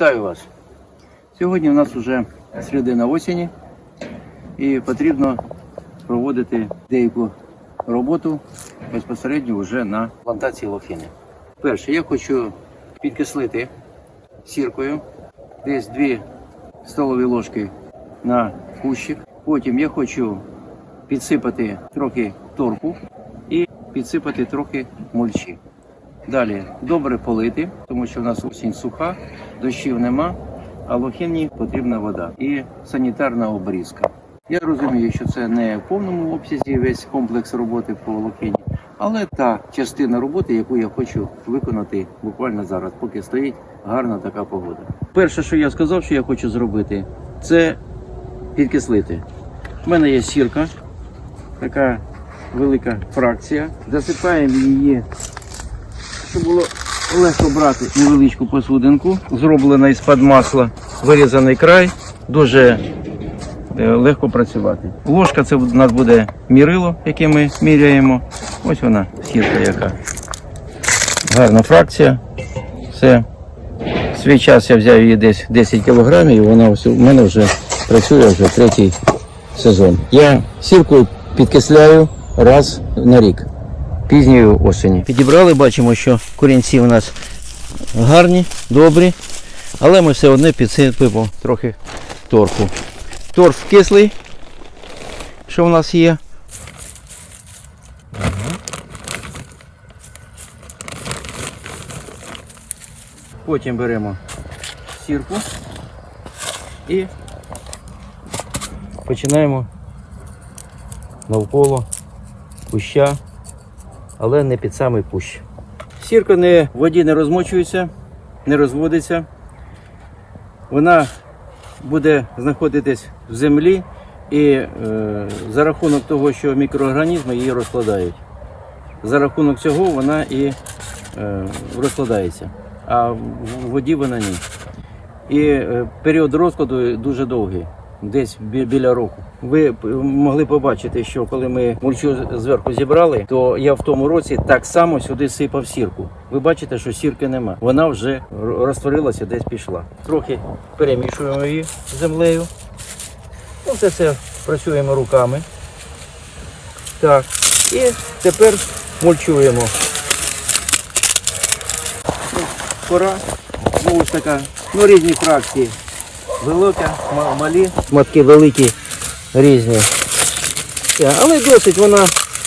Вітаю вас! Сьогодні у нас вже середина осені і потрібно проводити деяку роботу безпосередньо вже на плантації лохини. Перше, я хочу підкислити сіркою десь 2 столові ложки на кущик. Потім я хочу підсипати трохи торфу і підсипати трохи мульчі. Далі добре полити, тому що в нас осінь суха, дощів нема, а лохині потрібна вода і санітарна обрізка. Я розумію, що це не в повному обсязі весь комплекс роботи по лохині, але та частина роботи, яку я хочу виконати буквально зараз, поки стоїть гарна така погода. Перше, що я сказав, що я хочу зробити, це підкислити. У мене є сірка, така велика фракція. Засипаємо її щоб було легко брати невеличку посудинку, зроблена із-під масла, вирізаний край, дуже е, легко працювати. Ложка це у нас буде мірило, яке ми міряємо. Ось вона, сірка яка. Гарна фракція. Все. Свій час я взяв її десь 10 кілограмів, і вона ось у мене вже працює вже третій сезон. Я сірку підкисляю раз на рік пізньої осені. Підібрали, бачимо, що корінці у нас гарні, добрі, але ми все одно підсипемо трохи торфу. Торф кислий, що у нас є. Потім беремо сірку і починаємо навколо куща але не під самий кущ. Сірка не, в воді не розмочується, не розводиться. Вона буде знаходитись в землі і е, за рахунок того, що мікроорганізми її розкладають. За рахунок цього вона і е, розкладається, а в воді вона ні. І е, період розкладу дуже довгий, десь бі- біля року. Ви могли побачити, що коли ми мульчу зверху зібрали, то я в тому році так само сюди сипав сірку. Ви бачите, що сірки нема. Вона вже розтворилася, десь пішла. Трохи перемішуємо її землею. Ну, все це працюємо руками. Так. І тепер мульчуємо. Ну, Пора. Знову ж така, ну різні фракції. Велика, ма- малі, матки великі, різні. Але досить вона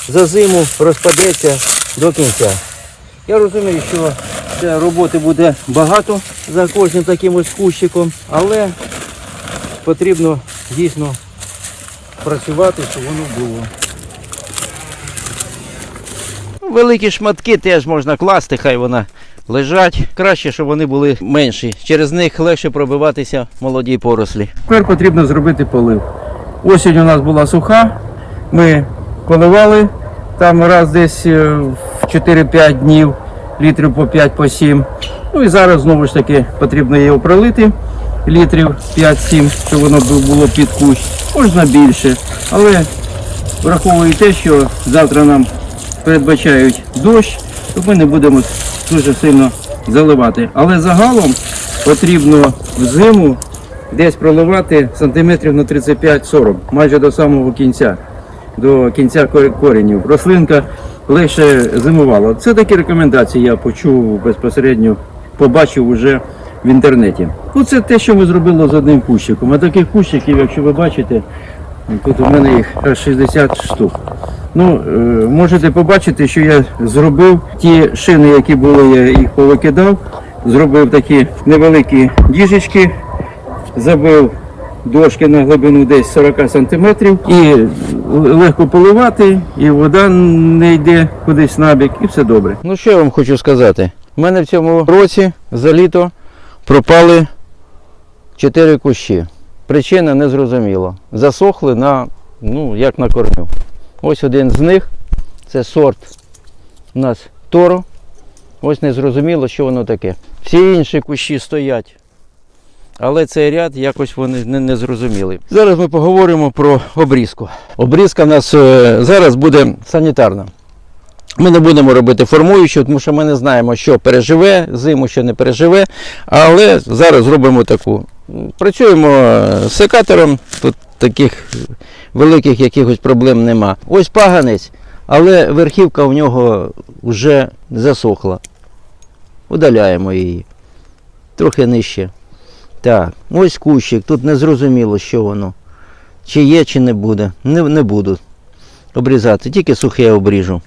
за зиму розпадеться до кінця. Я розумію, що це роботи буде багато за кожним таким ось кущиком, але потрібно дійсно працювати, щоб воно було. Великі шматки теж можна класти, хай вона лежать. Краще, щоб вони були менші. Через них легше пробиватися молоді порослі. Тепер потрібно зробити полив. Осінь у нас була суха, ми поливали там раз десь е, в 4-5 днів, літрів по 5 по 7. Ну і зараз знову ж таки потрібно його пролити літрів 5-7, щоб воно було під кущ. Можна більше. Але враховую те, що завтра нам передбачають дощ, то ми не будемо дуже сильно заливати. Але загалом потрібно взиму десь проливати сантиметрів на 35-40, майже до самого кінця, до кінця кор- коренів. Рослинка легше зимувала. Це такі рекомендації я почув безпосередньо, побачив уже в інтернеті. Ну, це те, що ми зробили з одним кущиком. А таких кущиків, якщо ви бачите, тут у мене їх аж 60 штук. Ну, е, можете побачити, що я зробив ті шини, які були, я їх повикидав. Зробив такі невеликі діжечки, забив дошки на глибину десь 40 сантиметрів і легко поливати, і вода не йде кудись набік, і все добре. Ну що я вам хочу сказати? У мене в цьому році за літо пропали 4 кущі. Причина не зрозуміла. Засохли на, ну, як на корню. Ось один з них, це сорт у нас Торо. Ось не зрозуміло, що воно таке. Всі інші кущі стоять. Але цей ряд якось вони не, не зрозуміли. Зараз ми поговоримо про обрізку. Обрізка в нас е, зараз буде санітарна. Ми не будемо робити формуючу, тому що ми не знаємо, що переживе зиму, що не переживе. Але зараз зробимо таку. Працюємо секатором, тут таких великих якихось проблем нема. Ось паганець, але верхівка в нього вже засохла. Удаляємо її. Трохи нижче. Так, ось кущик, тут не зрозуміло, що воно. Чи є, чи не буде. Не, не буду обрізати, тільки сухе обріжу.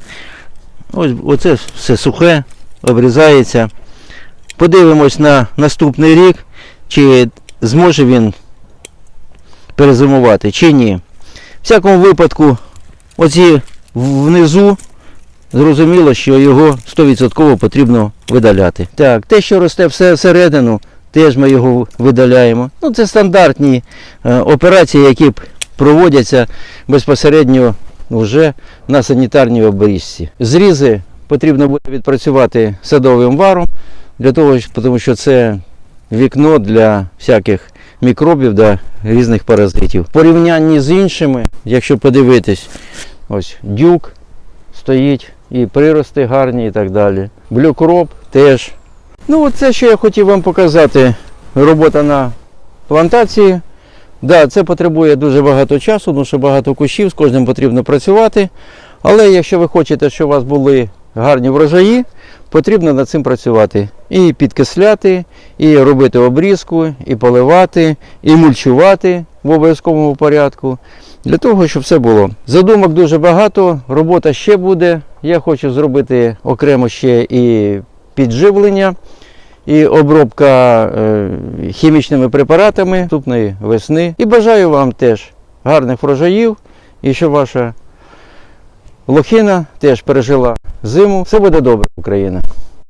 Ось оце все сухе, обрізається. Подивимось на наступний рік, чи зможе він перезимувати, чи ні. В всякому випадку, оці внизу, зрозуміло, що його 100% потрібно видаляти. Так, те, що росте все всередину, теж ми його видаляємо. Ну, це стандартні е, операції, які проводяться безпосередньо вже на санітарній обрізці. Зрізи потрібно буде відпрацювати садовим варом, для того, тому що це вікно для всяких мікробів та різних паразитів. В порівнянні з іншими, якщо подивитись, ось дюк стоїть, і прирости гарні і так далі. Блюкроп теж. Ну, це, що я хотів вам показати. Робота на плантації. Да, це потребує дуже багато часу, тому що багато кущів, з кожним потрібно працювати. Але якщо ви хочете, щоб у вас були гарні врожаї, потрібно над цим працювати. І підкисляти, і робити обрізку, і поливати, і мульчувати в обов'язковому порядку. Для того, щоб все було. Задумок дуже багато, робота ще буде. Я хочу зробити окремо ще і підживлення і обробка е, хімічними препаратами наступної весни. І бажаю вам теж гарних врожаїв і щоб ваша лохина теж пережила зиму. Все буде добре, Україна.